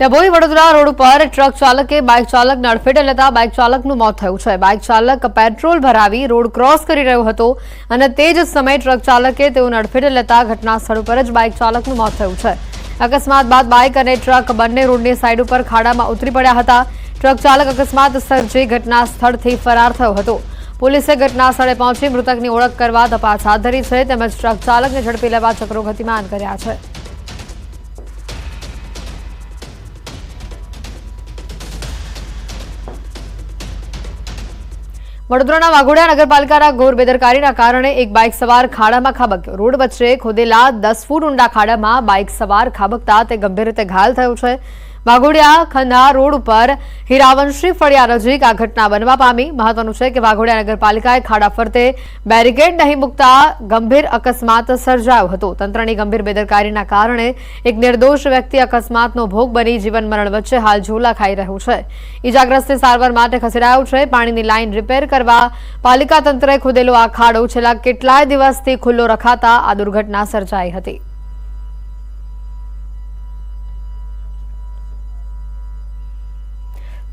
Dabhoi Vadodara road ઉપર truck ચાલકે, bike ચાલકને અડફેટે લેતા બાઇક ચાલકનું મોત થયું છે. બાઇક ચાલક પેટ્રોલ ભરાવી રોડ ક્રોસ કરી રહ્યો હતો અને તે જ સમયે ટ્રક ચાલકે તેઓને અડફેટે લેતા ઘટના સ્થળ ઉપર જ બાઇક ચાલકનું મોત થયું છે. અકસ્માત બાદ બાઇક અને ટ્રક બંને રોડની સાઇડ ઉપર ખાડામાં ઉતરી પડ્યા હતા. ટ્રક ચાલક અકસ્માત સર્જી ઘટના સ્થળથી ફરાર થયો હતો. પોલીસે ઘટના સ્થળે પહોંચી મૃતકની ઓળખ કરવા તપાસ હાથ ધરી છે, તેમજ ટ્રક ચાલકને ઝડપી લેવા ચક્રો ગતિમાન કર્યા છે. વડોદરાના વાઘોડિયા નગરપાલિકાના ઘોર બેદરકારીના કારણે એક બાઇક સવાર ખાડામાં ખાબક્યો રોડ વચ્ચે ખોદેલા દસ ફૂટ ઊંડા ખાડામાં બાઇક સવાર ખાબકતા તે ગંભીર રીતે ઘાયલ થયો છે. વાઘોડિયા ખંડા રોડ ઉપર હીરાવંશી ફળિયા નજીક આ ઘટના બનવા પામી. મહત્વનું છે કે વાઘોડિયા નગરપાલિકાએ ખાડા ફરતે બેરિકેડ નહીં મૂકતા ગંભીર અકસ્માત સર્જાયો હતો. તંત્રની ગંભીર બેદરકારીના કારણે એક નિર્દોષ વ્યક્તિ અકસ્માતનો ભોગ બની જીવન મરણ વચ્ચે હાલ ઝોલા ખાઈ રહ્યું છે. ઈજાગ્રસ્તને સારવાર માટે ખસેડાયો છે. પાણીની લાઇન રિપેર કરવા પાલિકા તંત્રએ ખોદેલો આ ખાડો. છેલ્લા કેટલાય દિવસથી ખુલ્લો રખાતા આ દુર્ઘટના સર્જાઈ હતી.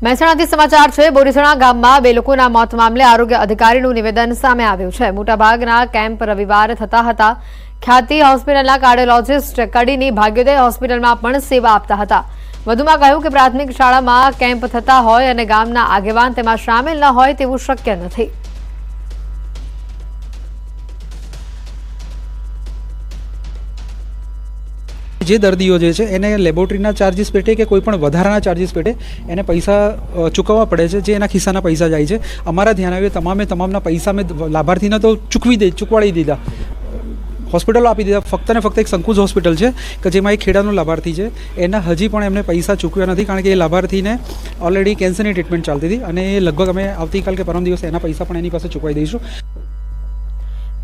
મહેસાણાથી સમાચાર છે, બોરીસણા ગામમાં બે લોકોના મોત મામલે આરોગ્ય અધિકારીનું નિવેદન સામે આવ્યું છે. મોટાભાગના કેમ્પ રવિવારે થતા હતા. ખ્યાતિ હોસ્પિટલના કાર્ડિયોલોજીસ્ટ કડીની ભાગ્યોદય હોસ્પિટલમાં પણ સેવા આપતા હતા. વધુમાં કહ્યું કે પ્રાથમિક શાળામાં કેમ્પ થતા હોય અને ગામના આગેવાન તેમાં સામેલ ન હોય તેવું શક્ય નથી. જે દર્દીઓ જે છે, એને લેબોરેટરીના ચાર્જિસ પેટે કે કોઈ પણ વધારાના ચાર્જિસ પેટે એને પૈસા ચૂકવવા પડે છે, જે એના ખિસ્સાના પૈસા જાય છે. અમારા ધ્યાન આવ્યું, તમામે તમામના પૈસા મેં લાભાર્થીને તો ચૂકવી દે, ચૂકવાડી દીધા. હોસ્પિટલો આપી દીધા. ફક્ત ને ફક્ત એક સંકુજ હોસ્પિટલ છે, કે જેમાં એક ખેડાનો લાભાર્થી છે. એના હજી પણ એમને પૈસા ચૂકવ્યા નથી, કારણ કે એ લાભાર્થીને ઓલરેડી કેન્સરની ટ્રીટમેન્ટ ચાલતી હતી. અને એ લગભગ અમે આવતીકાલ કે પરમ દિવસે એના પૈસા પણ એની પાસે ચૂકવાઈ દઈશું.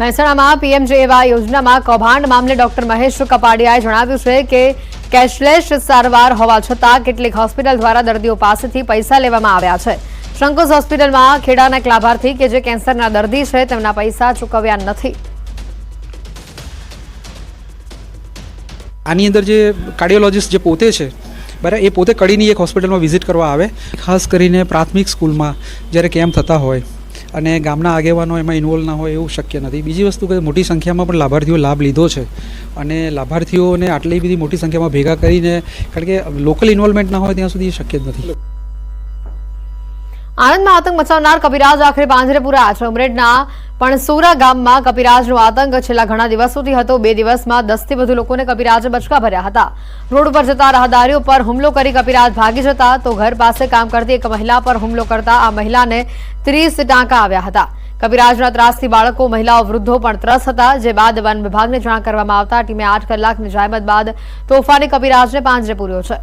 મહેસાણામાં પીએમજેએવાય યોજનામાં કૌભાંડ મામલે ડોક્ટર મહેશ કપાડિયાએ જણાવ્યું છે કે કેશલેસ સારવાર હોવા છતાં કેટલીક હોસ્પિટલ દ્વારા દર્દીઓ પાસેથી પૈસા લેવામાં આવ્યા છે. શંકુસ હોસ્પિટલમાં ખેડાના લાભાર્થી કે જે કેન્સરના દર્દી છે, તેમના પૈસા ચૂકવ્યા નથી. આની અંદર જે કાર્ડિયોલોજિસ્ટ જે પોતે છે, બરાબર, એ પોતે કડીની એક હોસ્પિટલમાં વિઝિટ કરવા આવે, ખાસ કરીને પ્રાથમિક સ્કૂલમાં જ્યારે કેમ્પ થતા હોય અને ગામના આગેવાનો એમાં ઇન્વોલ્વ ના હોય એવું શક્ય નથી. બીજી વસ્તુ કે મોટી સંખ્યામાં પણ લાભાર્થીઓ લાભ લીધો છે અને લાભાર્થીઓને આટલી બધી મોટી સંખ્યામાં ભેગા કરીને, કારણ કે લોકલ ઇન્વોલ્વમેન્ટ ના હોય ત્યાં સુધી શક્ય જ નથી. આણંદમાં આતંક મચાવનાર કપિરાજ આખરે પાંજરે પૂરાયા છે. ઉમરેડના પણ સોરા ગામમાં કપિરાજનો આતંક છેલ્લા ઘણા દિવસોથી હતો. બે દિવસમાં દસથી વધુ લોકોને કપિરાજે બચકા ભર્યા હતા. રોડ ઉપર જતા રાહદારીઓ પર હુમલો કરી કપિરાજ ભાગી જતા તો ઘર પાસે કામ કરતી એક મહિલા પર હુમલો કરતા આ મહિલાને ત્રીસ ટાંકા આવ્યા હતા. કપિરાજના ત્રાસથી બાળકો, મહિલાઓ, વૃદ્ધો પણ ત્રસ્ત હતા. જે બાદ વન વિભાગને જાણ કરવામાં આવતા ટીમે આઠ કલાકની જહેમત બાદ તોફાની કપિરાજને પાંજરે પૂર્યો છે.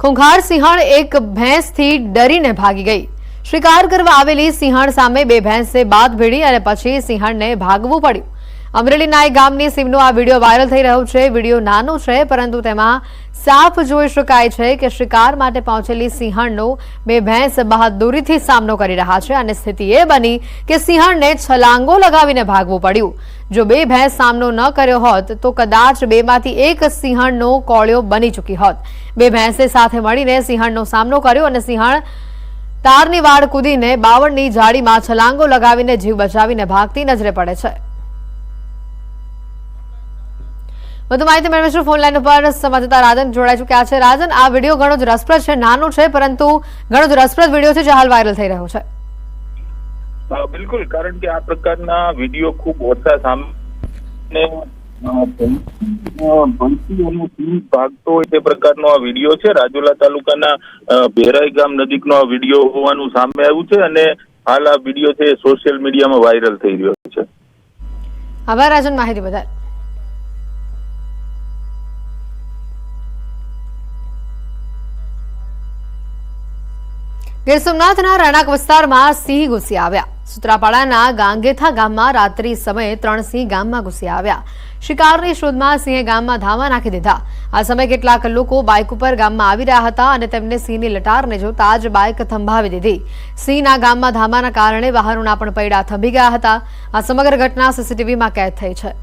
ખૂંખાર સિંહણ એક ભેંસથી ડરીને ભાગી ગઈ. શિકાર કરવા આવેલી સિંહણ સામે બે ભેંસે બાદ ભીડી અને પછી સિંહણને ભાગવું પડ્યું. અમરેલીના એક ગામની સીમનો આ વીડિયો વાયરલ થઈ રહ્યો છે. વીડિયો નાનો છે, પરંતુ તેમાં સાફ જોઈ શકાય છે કે શિકાર માટે પહોંચેલી સિંહણનો બે ભેંસ બહાદુરીથી સામનો કરી રહ્યા છે અને સ્થિતિ એ બની કે સિંહણને છલાંગો લગાવીને ભાગવું પડ્યું. જો બે ભેંસ સામનો ન કર્યો હોત, તો કદાચ બેમાંથી એક સિંહણનો કોળિયો બની ચૂકી હોત. બે ભેંસે સાથે મળીને સિંહણનો સામનો કર્યો અને સિંહણ તારની વાડ કૂદીને બાવળની જાળીમાં છલાંગો લગાવીને જીવ બચાવીને ભાગતી નજરે પડે છે. વધુ માહિતી મેળવીશું ફોન લાઈન ઉપર. સંવાદદાતા રાજન જોડાઈ ચુક્યા છે. રાજન આ વીડિયો ઘણો જ રસપ્રદ છે નાનો છે પરંતુ ઘણો જ રસપ્રદ વીડિયો છે જે હાલ વાયરલ થઈ રહ્યો છે. બિલકુલ કારણ કે આ પ્રકારના વીડિયો ખૂબ ઓછા સામે ભાગતો હોય તે પ્રકારનો આ વીડિયો છે. રાજુલા તાલુકાના ભેરાઈ ગામ નજીકનો આ વીડિયો હોવાનું સામે આવ્યું છે અને હાલ આ વીડિયો છે સોશિયલ મીડિયામાં વાયરલ થઈ રહ્યો છે. આભાર રાજન માહિતી બદલ. ગીર સોમનાથના રહેણાંક વિસ્તારમાં સિંહ ઘૂસી આવ્યા. સુત્રાપાડાના ગાંગેથા ગામમાં રાત્રિ સમયે ત્રણ સિંહ ગામમાં ઘૂસી આવ્યા. શિકારની શોધમાં સિંહે ગામમાં ધામા નાખી દીધા. આ સમયે કેટલાક લોકો બાઇક ઉપર ગામમાં આવી રહ્યા હતા અને તેમને સિંહની લટારને જોતા જ બાઇક થંભાવી દીધી. સિંહના ગામમાં ધામાના કારણે વાહનોના પણ પૈડા થંભી ગયા હતા. આ સમગ્ર ઘટના સીસીટીવીમાં કેદ થઈ છે.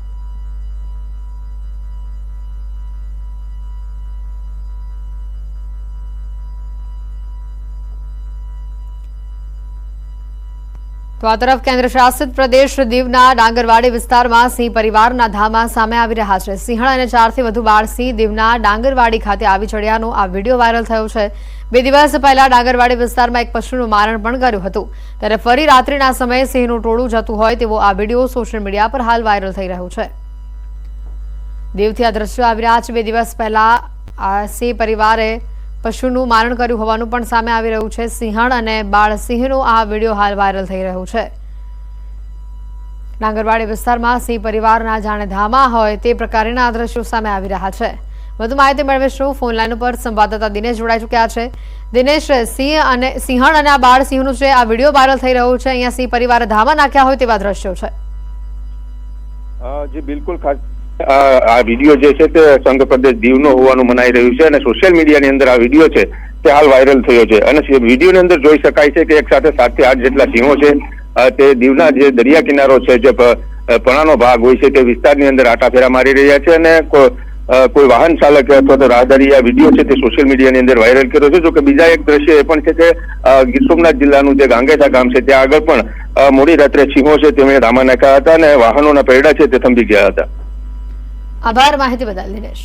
તો આ તરફ કેન્દ્ર શાસિત પ્રદેશ દીવના ડાંગરવાડી વિસ્તારમાં સિંહ પરિવારના ધામા સામે આવી રહ્યા છે. સિંહણ અને ચારથી વધુ બાળ સિંહ દીવના ડાંગરવાડી ખાતે આવી ચડ્યાનો આ વીડિયો વાયરલ થયો છે. બે દિવસ પહેલા ડાંગરવાડી વિસ્તારમાં એક પશુનું મારણ પણ કર્યું હતું. ત્યારે ફરી રાત્રિના સમયે સિંહનું ટોળું જતું હોય તેવો આ વીડિયો સોશિયલ મીડિયા પર હાલ વાયરલ થઈ રહ્યો છે. દીવથી આ દ્રશ્યો આવી રહ્યા છે. બે દિવસ પહેલા આ સિંહ પરિવારે પશુનું મારણ કર્યું હોવાનું પણ સામે આવી રહ્યું છે. સિંહણ અને બાળસિંહનો આ વીડિયો હાલ વાયરલ થઈ રહ્યો છે. ડાંગરવાડી વિસ્તારમાં સિંહ પરિવારના જાણે ધામા હોય તે પ્રકારના દ્રશ્યો સામે આવી રહ્યા છે. વધુ માહિતી મેળવીશું. ફોન લાઈન ઉપર સંવાદદાતા દિનેશ જોડાઈ ચૂક્યા છે. દિનેશ, સિંહ અને સિંહણ અને આ બાળસિંહનું જે આ વીડિયો વાયરલ થઈ રહ્યો છે, અહીંયા સિંહ પરિવારે ધામા નાખ્યા હોય તેવા દ્રશ્યો છે. જી, બિલકુલ ખાસ આ વીડિયો જે છે તે સંઘ પ્રદેશ દીવનો હોવાનું મનાઈ રહ્યું છે અને સોશિયલ મીડિયાની અંદર આ વીડિયો છે તે હાલ વાયરલ થયો છે. અને વિડીયોની અંદર જોઈ શકાય છે કે એક સાથે સાતથી આઠ જેટલા સિંહો છે. તે દીવના જે દરિયા કિનારો છે, જે પણાનો ભાગ હોય છે તે વિસ્તારની અંદર આટાફેરા મારી રહ્યા છે અને કોઈ વાહન ચાલક અથવા તો રાહદારી આ વીડિયો છે તે સોશિયલ મીડિયાની અંદર વાયરલ કર્યો છે. જોકે બીજા એક દ્રશ્ય એ પણ છે કે ગીર સોમનાથ જિલ્લાનું જે ગાંગેથા ગામ છે ત્યાં આગળ પણ મોડી રાત્રે સિંહો છે તેમણે ધામા નાખ્યા હતા અને વાહનોના પૈડા છે તે થંભી ગયા હતા. આભાર માહિતી બદલ દિનેશ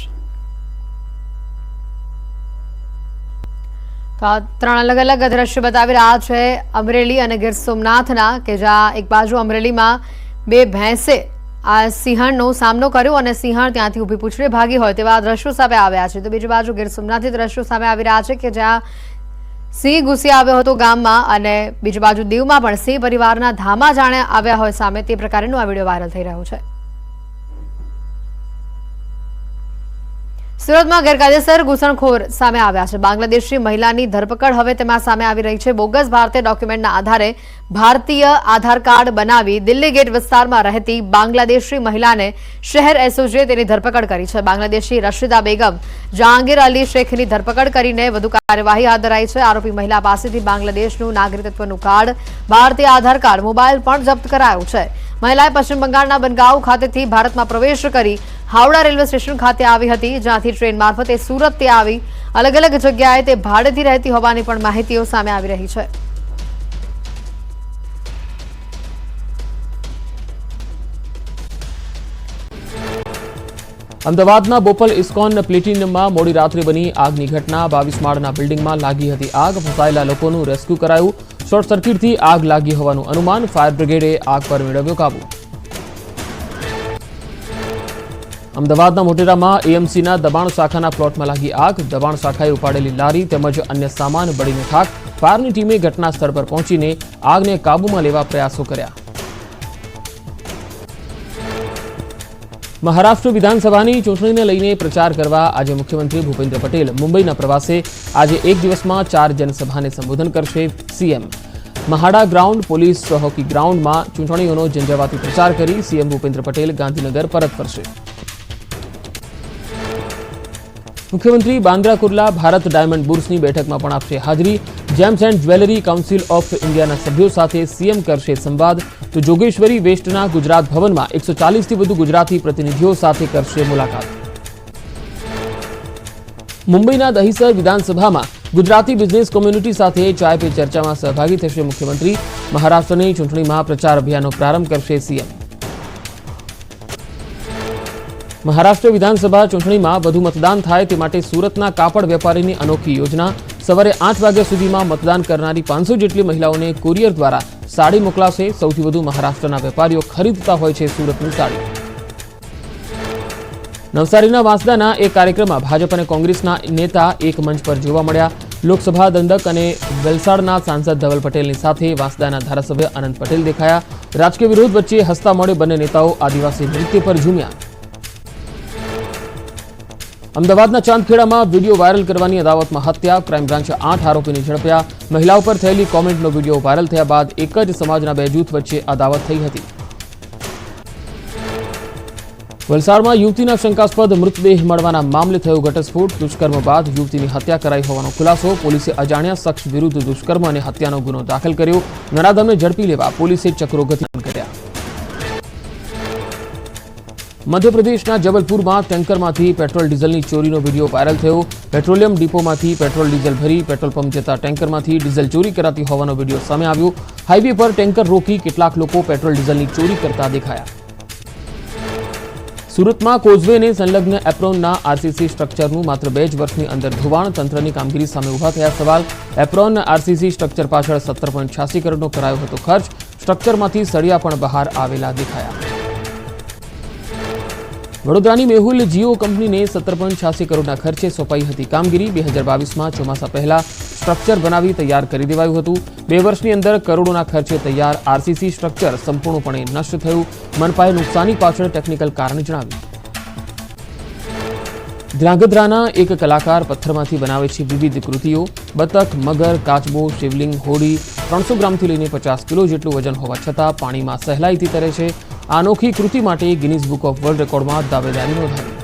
તો આ ત્રણ અલગ અલગ દ્રશ્યો બતાવી રહ્યા છે અમરેલી અને ગીર સોમનાથના કે જ્યાં એક બાજુ અમરેલીમાં બે ભેંસે આ સિંહણનો સામનો કર્યો અને સિંહણ ત્યાંથી ઊભી પૂછડે ભાગી હોય તેવા દ્રશ્યો સામે આવ્યા છે. તો બીજી બાજુ ગીર સોમનાથથી દ્રશ્યો સામે આવી રહ્યા છે કે જ્યાં સિંહ ઘૂસી આવ્યો હતો ગામમાં અને બીજી બાજુ દીવમાં પણ સિંહ પરિવારના ધામા જાણે આવ્યા હોય સામે તે પ્રકારનો આ વીડિયો વાયરલ થઈ રહ્યો છે. સુરતમાં ગેરકાયદેસર ઘૂસણખોર સામે આવ્યા છે. બાંગ્લાદેશી મહિલાની ધરપકડ હવે તેમાં સામે આવી રહી છે. બોગસ ભારતીય ડોક્યુમેન્ટના આધારે ભારતીય આધાર કાર્ડ બનાવી દિલ્હી ગેટ વિસ્તારમાં રહેતી બાંગ્લાદેશી મહિલાને શહેર એસઓજીએ તેની ધરપકડ કરી છે. બાંગ્લાદેશી રશીદા બેગમ જહાંગીર અલી શેખની ધરપકડ કરીને વધુ કાર્યવાહી હાથ ધરાઈ છે. આરોપી મહિલા પાસેથી બાંગ્લાદેશનું નાગરિકત્વનું કાર્ડ, ભારતીય આધાર કાર્ડ, મોબાઈલ પણ જપ્ત કરાયું છે. મહિલાએ પશ્ચિમ બંગાળના બનગાંવ ખાતેથી ભારતમાં પ્રવેશ કરી હાવડા રેલવે સ્ટેશન ખાતે આવી હતી, જ્યાંથી ટ્રેન મારફતે સુરત તે આવી. અલગ અલગ જગ્યાએ તે ભાડેથી રહેતી હોવાની પણ માહિતીઓ સામે આવી રહી છે. અમદાવાદના બોપલ ઇસ્કોન પ્લેટિનમમાં મોડી રાત્રે બની આગની ઘટના. બાવીસ માળના બિલ્ડિંગમાં લાગી હતી આગ. ફસાયેલા લોકોનું રેસ્ક્યુ કરાયું. શોર્ટ સર્કિટથી આગ લાગી હોવાનું અનુમાન ફાયર બ્રિગેડે આગ પર મેળવ્યો કાબુ. અમદાવાદના મોટેરામાં એએમસીના દબાણ શાખાના પ્લોટમાં લાગી આગ. દબાણ શાખાએ ઉપાડેલી લારી તેમજ અન્ય સામાન બળીને ખાક ફાયરની ટીમે ઘટના સ્થળ પર પહોંચીને આગને કાબૂમાં લેવા પ્રયાસો કર્યા. મહારાષ્ટ્ર વિધાનસભાની ચૂંટણીને લઈને પ્રચાર કરવા આજે મુખ્યમંત્રી ભૂપેન્દ્ર પટેલ મુંબઈના પ્રવાસે આજે એક દિવસમાં ચાર જનસભાને સંબોધન કરશે CM. Mahada ground police hockey ગ્રાઉન્ડમાં ચૂંટણીઓનો ઝંઝાવાતી પ્રચાર કરી સીએમ ભૂપેન્દ્ર પટેલ ગાંધીનગર પરત ફરશે. મુખ્યમંત્રી બાંદ્રા કુર્લા ભારત ડાયમંડ બુર્સની બેઠકમાં પણ આપશે હાજરી. Gems and jewellery council of ઇન્ડિયાના સભ્યો સાથે સીએમ કરશે સંવાદ. તો જોગેશ્વરી વેસ્ટના ગુજરાત ભવનમાં એકસો ચાલીસથી વધુ ગુજરાતી પ્રતિનિધિઓ સાથે કરશે મુલાકાત. મુંબઈના દહીસર વિધાનસભામાં ગુજરાતી બિઝનેસ કોમ્યુનિટી સાથે ચાય પે ચર્ચામાં સહભાગી થશે મુખ્યમંત્રી. મહારાષ્ટ્રની ચૂંટણીમાં પ્રચાર અભિયાનનો પ્રારંભ કરશે સીએમ મહારાષ્ટ્ર વિધાનસભા ચૂંટણીમાં વધુ મતદાન થાય તે માટે સુરતના કાપડ વેપારીની અનોખી યોજના. સવારે આઠ વાગ્યા સુધીમાં મતદાન કરનારી પાંચસો જેટલી મહિલાઓને કુરિયર દ્વારા સાડી મોકલાશે. સૌથી વધુ મહારાષ્ટ્રના વેપારીઓ ખરીદતા હોય છે સુરતની સાડી. નવસારીના વાંસદાના એક કાર્યક્રમમાં ભાજપ અને કોંગ્રેસના નેતા એક મંચ પર જોવા મળ્યા. લોકસભા દંડક અને વલસાડના સાંસદ ધવલ પટેલની સાથે વાંસદાના ધારાસભ્ય અનંત પટેલ દેખાયા. રાજકીય વિરોધ વચ્ચે હસતા મોડે બંને નેતાઓ આદિવાસી નૃત્ય પર ઝૂમ્યા. અમદાવાદના ચાંદખેડામાં વીડિયો વાયરલ કરવાની અદાવતમાં હત્યા, ક્રાઇમ બ્રાન્ચે આઠ આરોપીને ઝડપ્યા. મહિલા ઉપર થયેલી કોમેન્ટનો વીડિયો વાયરલ થયા બાદ એક જ સમાજના બે જૂથ વચ્ચે અદાવત થઈ હતી. વલસાડમાં યુવતીના શંકાસ્પદ મૃતદેહ મળવાના મામલે થયો ઘટસ્ફોટ. દુષ્કર્મ બાદ યુવતીની હત્યા કરાઈ હોવાનો ખુલાસો. પોલીસે અજાણ્યા શખ્સ વિરુદ્ધ દુષ્કર્મ અને હત્યાનો ગુનો દાખલ કર્યો. નરાધમને ઝડપી લેવા પોલીસે ચક્રો ગતિમાન કર્યા. મધ્યપ્રદેશના જબલપુરમાં ટેન્કરમાંથી પેટ્રોલ ડીઝલની ચોરીનો વીડિયો વાયરલ થયો. પેટ્રોલિયમ ડિપોમાંથી પેટ્રોલ ડીઝલ ભરી પેટ્રોલ પંપ જતા ટેન્કરમાંથી ડીઝલ ચોરી કરાતી હોવાનો વીડિયો સામે આવ્યો. હાઈવે પર ટેન્કર રોકી કેટલાક લોકો પેટ્રોલ ડીઝલની ચોરી કરતા દેખાયા. સુરતમાં કોઝવેને સંલગ્ન એપ્રોનના આરસીસી સ્ટ્રક્ચરનું માત્ર બે જ વર્ષની અંદર ધોવાણ તંત્રની કામગીરી સામે ઊભા થયા સવાલ. એપ્રોન આરસીસી સ્ટ્રક્ચર પાછળ સત્તર પોઈન્ટ છ્યાસી કરોડનો કરાયો હતો ખર્ચ. સ્ટ્રક્ચરમાંથી સળિયા પણ બહાર આવેલા દેખાયા. વડોદરાની મેહુલ જીઓ કંપનીને સત્તર પોઈન્ટ કરોડના ખર્ચે સોંપાઈ હતી કામગીરી. બે હજાર બાવીસમાં ચોમાસા પહેલા સ્ટ્રક્ચર બનાવી તૈયાર કરી દેવાયું હતું. બે વર્ષની અંદર કરોડોના ખર્ચે તૈયાર આરસીસી સ્ટ્રક્ચર સંપૂર્ણપણે નષ્ટ થયું. મનપાએ નુકસાની પાછળ ટેકનિકલ કારણ જણાવ્યું. ધ્રાંગધ્રાના એક કલાકાર પથ્થરમાંથી બનાવે છે વિવિધ કૃતિઓ. બતક, મગર, કાચબો, શિવલિંગ, હોડી, ત્રણસો ગ્રામથી લઈને પચાસ કિલો જેટલું વજન હોવા છતાં પાણીમાં સહેલાઈથી તરે છે. આ અનોખી કૃતિ માટે ગિનીઝ બુક ઓફ વર્લ્ડ રેકોર્ડમાં દાવેદારી નોંધાઈ.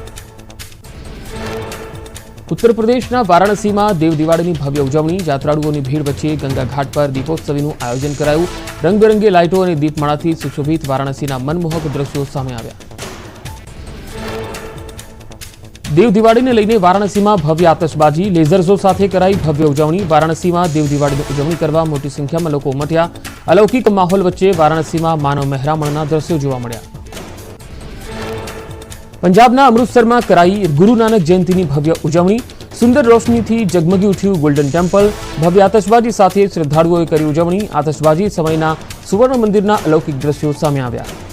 ઉત્તર પ્રદેશના વારાણસીમાં દેવ દિવાળીની ભવ્ય ઉજવણી, યાત્રાળુઓની ભીડ વચ્ચે ગંગા ઘાટ પર દીપોત્સવીનું આયોજન કરાયું. રંગબેરંગી લાઇટો અને દીપમાળાથી સુશોભિત વારાણસીના મનમોહક દ્રશ્યો સામે આવ્યા. દેવ દિવાળીને લઈને વારાણસીમાં ભવ્ય આતશબાજી લેઝર સાથે કરાઈ ભવ્ય ઉજવણી. વારાણસીમાં દેવ દિવાળીની ઉજવણી કરવા મોટી સંખ્યામાં લોકો ઉમટ્યા. અલૌકિક માહોલ વચ્ચે વારાણસીમાં માનવ મહેરામણના દ્રશ્યો જોવા મળ્યા. પંજાબના અમૃતસરમાં કરાઈ ગુરુ નાનક જયંતિની ભવ્ય ઉજવણી. સુંદર રોશનીથી ઝગમગી ઉઠ્યું ગોલ્ડન ટેમ્પલ. ભવ્ય આતશબાજી સાથે શ્રદ્ધાળુઓએ કરી ઉજવણી. આતશબાજી સમયના સુવર્ણ મંદિરના અલૌકિક દ્રશ્યો સામે આવ્યા.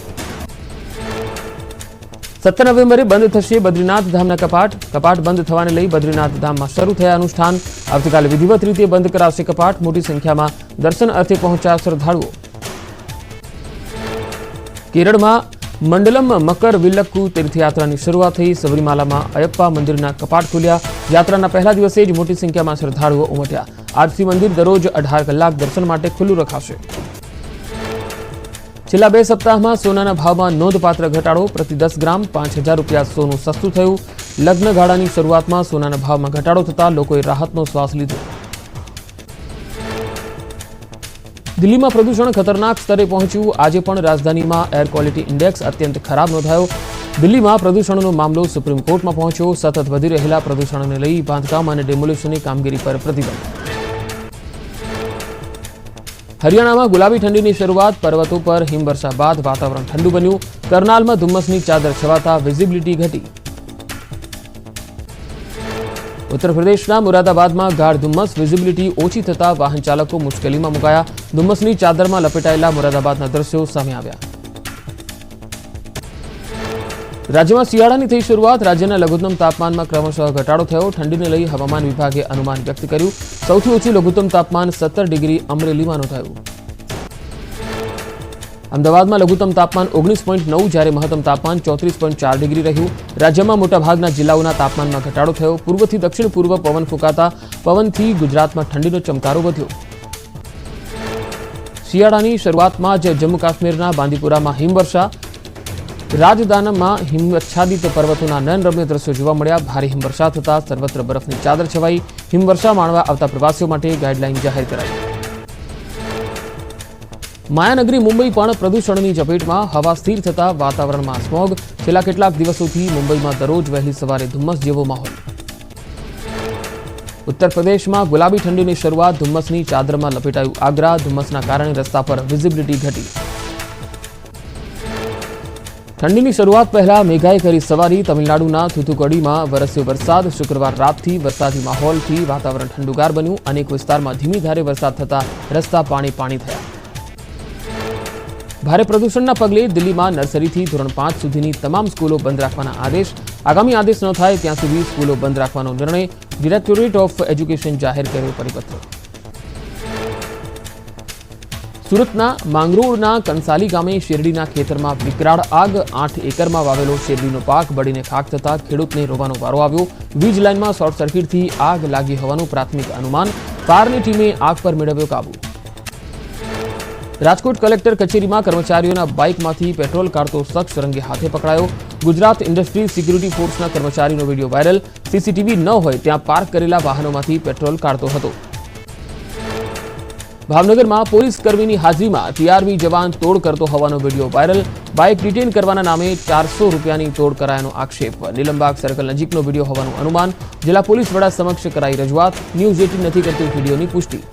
સત્તર નવેમ્બરે બંધ થશે બદ્રીનાથ ધામના કપાટ. કપાટ બંધ થવાને લઈ બદ્રીનાથ ધામમાં શરૂ થયા અનુષ્ઠાન. આવતીકાલે વિધિવત રીતે બંધ કરાવશે કપાટ. મોટી સંખ્યામાં દર્શન અર્થે પહોંચ્યા શ્રદ્ધાળુઓ. કેરળમાં મંડલમ મકર વિલ્લક્કુ તીર્થયાત્રાની શરૂઆત થઈ. સબરીમાલામાં અયપ્પા મંદિરના કપાટ ખુલ્યા. યાત્રાના પહેલા દિવસે જ મોટી સંખ્યામાં શ્રદ્ધાળુઓ ઉમટ્યા. આજથી મંદિર દરરોજ અઢાર કલાક દર્શન માટે ખુલ્લું રખાશે. છેલ્લા બે સપ્તાહમાં સોનાના ભાવમાં નોંધપાત્ર ઘટાડો. પ્રતિ દસ ગ્રામ પાંચ હજાર રૂપિયા સોનું સસ્તું થયું. લગ્ન ગાળાની શરૂઆતમાં સોનાના ભાવમાં ઘટાડો થતાં લોકોએ રાહતનો શ્વાસ લીધો. દિલ્હીમાં પ્રદૂષણ ખતરનાક સ્તરે પહોંચ્યું. આજે પણ રાજધાનીમાં એર ક્વોલિટી ઇન્ડેક્સ અત્યંત ખરાબ નોંધાયો. દિલ્હીમાં પ્રદૂષણનો મામલો સુપ્રીમ કોર્ટમાં પહોંચ્યો. સતત વધી રહેલા પ્રદૂષણને લઈ બાંધકામ અને ડેમોલ્યુશનની કામગીરી પર પ્રતિબંધ. હરિયાણામાં ગુલાબી ઠંડીની શરૂઆત, પર્વતો પર હિમવર્ષા બાદ વાતાવરણ ઠંડુ બન્યું. કરનાલમાં ધુમ્મસની ચાદર છવાતા વિઝિબિલિટી ઘટી. ઉત્તર પ્રદેશના મુરાદાબાદમાં ગાઢ ધુમ્મસ, વિઝિબિલિટી ઓછી થતા વાહન ચાલકો મુશ્કેલીમાં મુકાયા. ધુમ્મસની ચાદરમાં લપેટાયેલા મુરાદાબાદના દ્રશ્યો સામે આવ્યા. રાજ્યમાં શિયાળાની થઈ શરૂઆત. રાજ્યના લઘુત્તમ તાપમાનમાં ક્રમશઃ ઘટાડો થયો. ઠંડીને લઈ હવામાન વિભાગે અનુમાન વ્યક્ત કર્યું. સૌથી ઓછું લઘુત્તમ તાપમાન સત્તર ડિગ્રી અમરેલીમાં નોંધાયું. અમદાવાદમાં લઘુત્તમ તાપમાન ઓગણીસ પોઈન્ટ નવ, જ્યારે મહત્તમ તાપમાન ચોત્રીસ પોઈન્ટ ચાર ડિગ્રી રહ્યું. રાજ્યમાં મોટાભાગના જિલ્લાઓના તાપમાનમાં ઘટાડો થયો. પૂર્વથી દક્ષિણ પૂર્વ પવન ફૂંકાતા પવનથી ગુજરાતમાં ઠંડીનો ચમકારો વધ્યો. શિયાળાની શરૂઆતમાં જ જમ્મુ કાશ્મીરના બાંદીપુરામાં હિમવર્ષા રાજદાનમાં હિમચ્છાદિત પર્વતોના નયનરમ્ય દ્રશ્યો જોવા મળ્યા. ભારે હિમવર્ષા થતાં સર્વત્ર બરફની ચાદર છવાઈ. હિમવર્ષા માણવા આવતા પ્રવાસીઓ માટે ગાઈડલાઈન જાહેર કરાઈ. માયાનગરી મુંબઈ પણ પ્રદૂષણની ઝપેટમાં હવા સ્થિર થતા વાતાવરણમાં સ્મોગ. છેલ્લા કેટલાક દિવસોથી મુંબઈમાં દરરોજ વહેલી સવારે ધુમ્મસ જેવો માહોલ. ઉત્તર પ્રદેશમાં ગુલાબી ઠંડીની શરૂઆત ધુમ્મસની ચાદરમાં લપેટાયું આગ્રા. ધુમ્મસના કારણે રસ્તા પર વિઝિબિલિટી ઘટી. ઠંડીની શરૂઆત પહેલા મેઘાએ કરી સવારી તમિલનાડુના થુથુકડીમાં વરસ્યો વરસાદ. શુક્રવાર રાતથી વરસાદી માહોલથી વાતાવરણ ઠંડુગાર બન્યું. અનેક વિસ્તારમાં ધીમી ધારે વરસાદ થતા રસ્તા પાણી પાણી થયા. ભારે પ્રદૂષણના પગલે દિલ્હીમાં નર્સરીથી ધોરણ પાંચ સુધીની તમામ સ્કૂલો બંધ રાખવાના આદેશ. આગામી આદેશ ન થાય ત્યાં સુધી સ્કૂલો બંધ રાખવાનો નિર્ણય. ડિરેક્ટોરેટ ઓફ એજ્યુકેશન જાહેર કર્યો પરિપત્ર. સુરતના માંગરોળના કંસાલી ગામે શેરડીના ખેતરમાં વિકરાળ આગ આઠ એકરમાં વાવેલો શેરડીનો પાક બળીને ખાક થતાં ખેડૂતને રોવાનો વારો આવ્યો. વીજ લાઇનમાં શોર્ટ સર્કિટથી આગ લાગી હોવાનું પ્રાથમિક અનુમાન. ફાયરની ટીમે આગ પર મેળવ્યો કાબુ. રાજકોટ કલેક્ટર કચેરીમાં કર્મચારીઓના બાઇકમાંથી પેટ્રોલ કાઢતો શખ્સ રંગે હાથે પકડાયો. ગુજરાત ઇન્ડસ્ટ્રી સિક્યુરિટી ફોર્સના કર્મચારીનો વીડિયો વાયરલ. સીસીટીવી ન હોય ત્યાં પાર્ક કરેલા વાહનોમાંથી પેટ્રોલ કાઢતો હતો. ભાવનગરમાં પોલીસ કર્મીની હાજરીમાં ટીઆરબી જવાન તોડ કરતો હોવાનો વીડિયો વાયરલ. બાઇક ડિટેન કરવાના નામે ચારસો રૂપિયાની તોડ કરાયાનો આક્ષેપ. નીલમબાગ સર્કલ નજીકનો વીડિયો હોવાનું અનુમાન જિલ્લા પોલીસ વડા સમક્ષ કરાઈ રજૂઆત. ન્યૂઝ એટીન નથી કરતી વિડીયોની પુષ્ટિ.